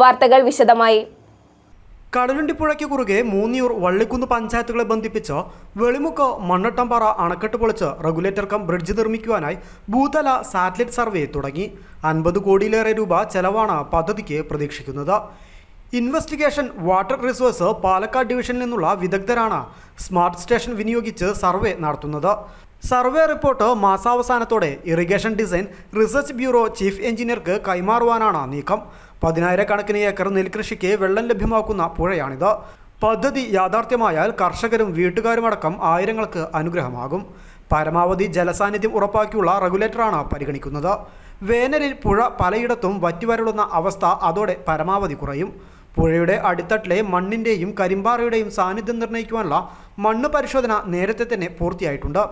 വാർത്തകൾ വിശദമായി. കടലുണ്ടിപ്പുഴയ്ക്ക് കുറുകെ മൂന്നിയൂർ വള്ളിക്കുന്ന് പഞ്ചായത്തുകളെ ബന്ധിപ്പിച്ച് വെളിമുക്ക് മണ്ണട്ടമ്പാറ അണക്കെട്ട് പൊളിച്ച് റെഗുലേറ്റർ കം ബ്രിഡ്ജ് നിർമ്മിക്കുവാനായി ഭൂതല സാറ്റലൈറ്റ് സർവേ തുടങ്ങി. അൻപത് കോടിയിലേറെ രൂപ ചെലവാണ് പദ്ധതിക്ക് പ്രതീക്ഷിക്കുന്നത്. ഇൻവെസ്റ്റിഗേഷൻ വാട്ടർ റിസോഴ്സ് പാലക്കാട് ഡിവിഷനിൽ നിന്നുള്ള വിദഗ്ധരാണ് സ്മാർട്ട് സ്റ്റേഷൻ വിനിയോഗിച്ച് സർവേ നടത്തുന്നത്. Survey report മാസാവസാനത്തോടെ irrigation design research bureau chief എഞ്ചിനീയർക്ക് കൈമാറുവാനാണ് നീക്കം. പതിനായിരക്കണക്കിന് ഏക്കർ നെൽകൃഷിക്ക് വെള്ളം ലഭ്യമാക്കുന്ന പുഴയാണിത്. പദ്ധതി യാഥാർത്ഥ്യമായാൽ കർഷകരും വീട്ടുകാരുമടക്കം ആയിരങ്ങൾക്ക് അനുഗ്രഹമാകും. പരമാവധി ജലസാന്നിധ്യം ഉറപ്പാക്കിയുള്ള റെഗുലേറ്ററാണ് പരിഗണിക്കുന്നത്. വേനലിൽ പുഴ പലയിടത്തും വറ്റിവരളുന്ന അവസ്ഥ അതോടെ പരമാവധി കുറയും. പുഴയുടെ അടിത്തട്ടിലെ മണ്ണിന്റെയും കരിമ്പാറയുടെയും സാന്നിധ്യം നിർണയിക്കുവാനുള്ള മണ്ണ് പരിശോധന നേരത്തെ തന്നെ പൂർത്തിയായിട്ടുണ്ട്.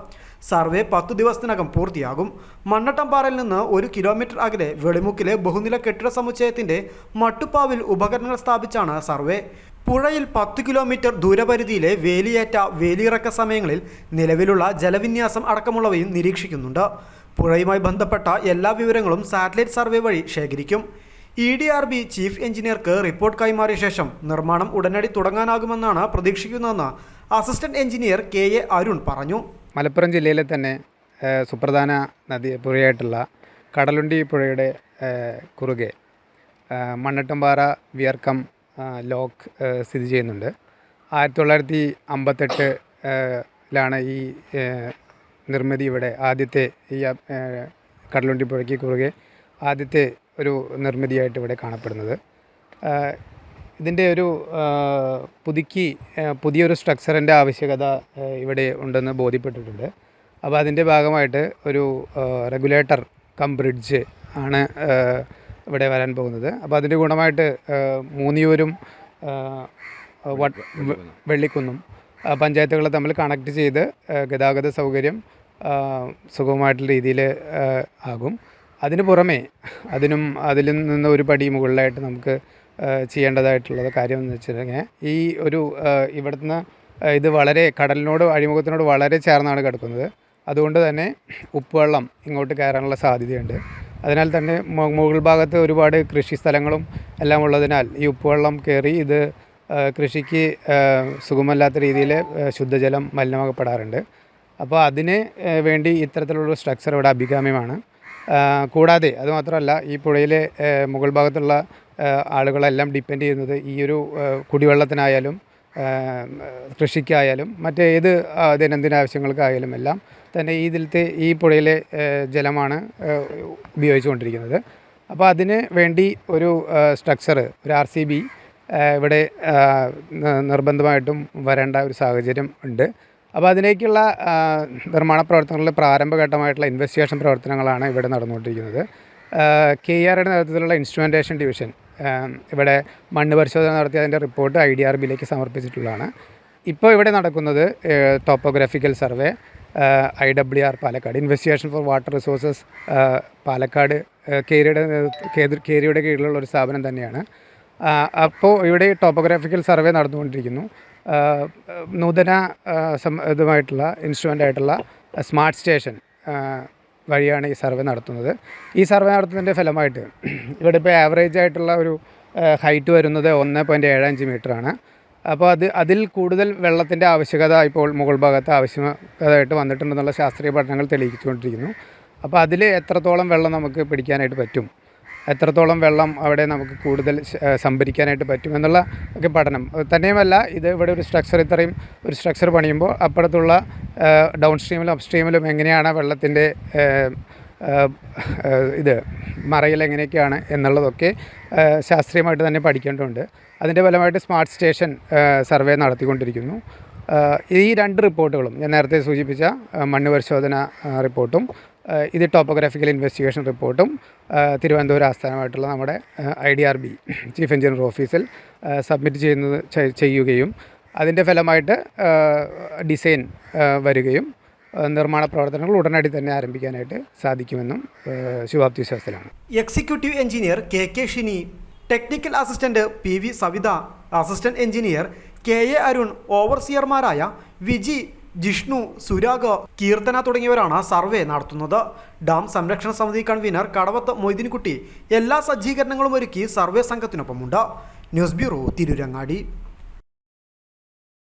സർവേ പത്തു ദിവസത്തിനകം പൂർത്തിയാകും. മണ്ണട്ടമ്പാറയിൽ നിന്ന് ഒരു കിലോമീറ്റർ അകലെ വെളിമുക്കിലെ ബഹുനില കെട്ടിട സമുച്ചയത്തിന്റെ മട്ടുപ്പാവിൽ ഉപകരണങ്ങൾ സ്ഥാപിച്ചാണ് സർവേ. പുഴയിൽ പത്ത് കിലോമീറ്റർ ദൂരപരിധിയിലെ വേലിയേറ്റ വേലിയിറക്ക സമയങ്ങളിൽ നിലവിലുള്ള ജലവിന്യാസം അടക്കമുള്ളവയും നിരീക്ഷിക്കുന്നുണ്ട്. പുഴയുമായി ബന്ധപ്പെട്ട എല്ലാ വിവരങ്ങളും സാറ്റലൈറ്റ് സർവേ വഴി ശേഖരിക്കും. I D R B chief എഞ്ചിനീയർക്ക് report കൈമാറിയ ശേഷം നിർമ്മാണം ഉടനടി തുടങ്ങാനാകുമെന്നാണ് പ്രതീക്ഷിക്കുന്നതെന്ന് assistant engineer K A Arun പറഞ്ഞു. മലപ്പുറം ജില്ലയിലെ തന്നെ സുപ്രധാന നദി പുഴയായിട്ടുള്ള കടലുണ്ടി പുഴയുടെ കുറുകെ മണ്ണട്ടമ്പാറ വിയർക്കം ലോക്ക് സ്ഥിതി ചെയ്യുന്നുണ്ട്. ആയിരത്തി തൊള്ളായിരത്തി അമ്പത്തെട്ട് ലാണ് ഈ നിർമ്മിതി ഇവിടെ ആദ്യത്തെ ഈ കടലുണ്ടി പുഴയ്ക്ക് കുറുകെ ആദ്യത്തെ ഒരു നിർമ്മിതിയായിട്ട് ഇവിടെ കാണപ്പെടുന്നത്. ഇതിന്റെ ഒരു പുതുക്കി പുതിയൊരു സ്ട്രക്ചറിന്റെ ആവശ്യകത ഇവിടെ ഉണ്ടെന്ന് ബോധ്യപ്പെട്ടിട്ടുണ്ട്. അപ്പോൾ അതിന്റെ ഭാഗമായിട്ട് ഒരു റെഗുലേറ്റർ കം ബ്രിഡ്ജ് ആണ് ഇവിടെ വരാൻ പോകുന്നത്. അപ്പോൾ അതിന്റെ ഗുണമായിട്ട് മൂന്നിയൂരും വെള്ളിക്കുന്നും പഞ്ചായത്തുകളെ തമ്മിൽ കണക്ട് ചെയ്ത് ഗതാഗത സൗകര്യം സുഗമമായിട്ടുള്ള രീതിയിൽ ആകും. അതിന് പുറമേ അതിനും അതിൽ നിന്ന് ഒരു പടി മുകളിലായിട്ട് നമുക്ക് ചെയ്യേണ്ടതായിട്ടുള്ളത് കാര്യം എന്ന് വെച്ചിട്ടുണ്ടെങ്കിൽ ഈ ഒരു ഇവിടുന്ന് ഇത് വളരെ കടലിനോട് അഴിമുഖത്തിനോട് വളരെ ചേർന്നാണ് കിടക്കുന്നത്. അതുകൊണ്ട് തന്നെ ഉപ്പുവെള്ളം ഇങ്ങോട്ട് കയറാനുള്ള സാധ്യതയുണ്ട്. അതിനാൽ തന്നെ മുകൾ ഭാഗത്ത് ഒരുപാട് കൃഷി സ്ഥലങ്ങളും എല്ലാം ഉള്ളതിനാൽ ഈ ഉപ്പുവെള്ളം കയറി ഇത് കൃഷിക്ക് സുഗമല്ലാത്ത രീതിയിൽ ശുദ്ധജലം മലിനമാക്കപ്പെടാറുണ്ട്. അപ്പോൾ അതിന് വേണ്ടി ഇത്തരത്തിലുള്ള സ്ട്രക്ചർ ഇവിടെ അഭികാമ്യമാണ്. കൂടാതെ അതുമാത്രമല്ല ഈ പുഴയിലെ മുകൾ ഭാഗത്തുള്ള ആളുകളെല്ലാം ഡിപ്പെൻഡ് ചെയ്യുന്നത് ഈ ഒരു കുടിവെള്ളത്തിനായാലും കൃഷിക്കായാലും മറ്റേത് ദൈനംദിന ആവശ്യങ്ങൾക്കായാലും എല്ലാം തന്നെ ഇതിലത്തെ ഈ പുഴയിലെ ജലമാണ് ഉപയോഗിച്ചുകൊണ്ടിരിക്കുന്നത്. അപ്പോൾ അതിന് വേണ്ടി ഒരു സ്ട്രക്ചർ ഒരു ആർ സി ബി ഇവിടെ നിർബന്ധമായിട്ടും വരേണ്ട ഒരു സാഹചര്യം ഉണ്ട്. അപ്പോൾ അതിലേക്കുള്ള നിർമ്മാണ പ്രവർത്തനങ്ങളുടെ പ്രാരംഭഘട്ടമായിട്ടുള്ള ഇൻവെസ്റ്റിഗേഷൻ പ്രവർത്തനങ്ങളാണ് ഇവിടെ നടന്നുകൊണ്ടിരിക്കുന്നത്. കെ ആറുടെ നേതൃത്വത്തിലുള്ള ഇൻസ്ട്രുമെന്റേഷൻ ഡിവിഷൻ ഇവിടെ മണ്ണ് പരിശോധന നടത്തി അതിന്റെ റിപ്പോർട്ട് ഐ ഡി ആർ ബിയിലേക്ക് സമർപ്പിച്ചിട്ടുള്ളതാണ്. ഇപ്പോൾ ഇവിടെ നടക്കുന്നത് topographical survey I W R Palakkad. Investigation for water resources Palakkad കേരിയുടെ കേരിയുടെ കീഴിലുള്ള ഒരു സ്ഥാപനം തന്നെയാണ്. അപ്പോൾ ഇവിടെ ടോപ്പോഗ്രാഫിക്കൽ സർവേ നടന്നുകൊണ്ടിരിക്കുന്നു. നൂതന ഇതുമായിട്ടുള്ള ഇൻസ്ട്രുമെന്റ് ആയിട്ടുള്ള സ്മാർട്ട് സ്റ്റേഷൻ വഴിയാണ് ഈ സർവേ നടത്തുന്നത്. ഈ സർവേ നടത്തുന്നതിന്റെ ഫലമായിട്ട് ഇവിടെ ഇപ്പോൾ ആവറേജ് ആയിട്ടുള്ള ഒരു ഹൈറ്റ് വരുന്നത് ഒന്ന് പോയിന്റ് ഏഴ് അഞ്ച് മീറ്ററാണ് അപ്പോൾ അത് അതിൽ കൂടുതൽ വെള്ളത്തിന്റെ ആവശ്യകത ഇപ്പോൾ മുകൾ ഭാഗത്ത് ആവശ്യകതയായിട്ട് വന്നിട്ടുണ്ടെന്നുള്ള ശാസ്ത്രീയ പഠനങ്ങൾ തെളിയിച്ചുകൊണ്ടിരിക്കുന്നു. അപ്പോൾ അതിൽ എത്രത്തോളം വെള്ളം നമുക്ക് പിടിക്കാനായിട്ട് പറ്റും? എത്രത്തോളം വെള്ളം അവിടെ നമുക്ക് കൂടുതൽ സംഭരിക്കാനായിട്ട് പറ്റും എന്നുള്ള ഒക്കെ പഠനം. തന്നെയുമല്ല ഇത് ഇവിടെ ഒരു സ്ട്രക്ചർ ഇത്രയും ഒരു സ്ട്രക്ചർ പണിയുമ്പോൾ അപ്പുറത്തുള്ള ഡൗൺ സ്ട്രീമിലും അപ് സ്ട്രീമിലും എങ്ങനെയാണ് വെള്ളത്തിന്റെ ഇത് മറയിൽ എങ്ങനെയൊക്കെയാണ് എന്നുള്ളതൊക്കെ ശാസ്ത്രീയമായിട്ട് തന്നെ പഠിക്കേണ്ടതുണ്ട്. അതിന്റെ ഫലമായിട്ട് സ്മാർട്ട് സ്റ്റേഷൻ സർവേ നടത്തിക്കൊണ്ടിരിക്കുന്നു. ഈ രണ്ട് റിപ്പോർട്ടുകളും ഞാൻ നേരത്തെ സൂചിപ്പിച്ച മണ്ണ് പരിശോധന റിപ്പോർട്ടും ഇത് ടോപ്പോഗ്രാഫിക്കൽ ഇൻവെസ്റ്റിഗേഷൻ റിപ്പോർട്ടും തിരുവനന്തപുരം ആസ്ഥാനമായിട്ടുള്ള നമ്മുടെ I D R B chief engineer ഓഫീസിൽ സബ്മിറ്റ് ചെയ്യുന്നത് ചെയ്യുകയും അതിന്റെ ഫലമായിട്ട് ഡിസൈൻ വരികയും നിർമ്മാണ പ്രവർത്തനങ്ങൾ ഉടനടി തന്നെ ആരംഭിക്കാനായിട്ട് സാധിക്കുമെന്നും ശുഭാപ്തി വിശ്വാസത്തിലാണ് executive engineer K K Shini technical assistant P V Savitha assistant engineer K A Arun ഓവർസിയർമാരായ Viji Jishnu Surag Keerthana തുടങ്ങിയവരാണ് സർവേ നടത്തുന്നത്. ഡാം സംരക്ഷണ സമിതി കൺവീനർ കടവത്ത് മൊയ്തീൻകുട്ടി എല്ലാ സജ്ജീകരണങ്ങളും ഒരുക്കി സർവേ സംഘത്തിനൊപ്പമുണ്ട്. News bureau Tirurangadi.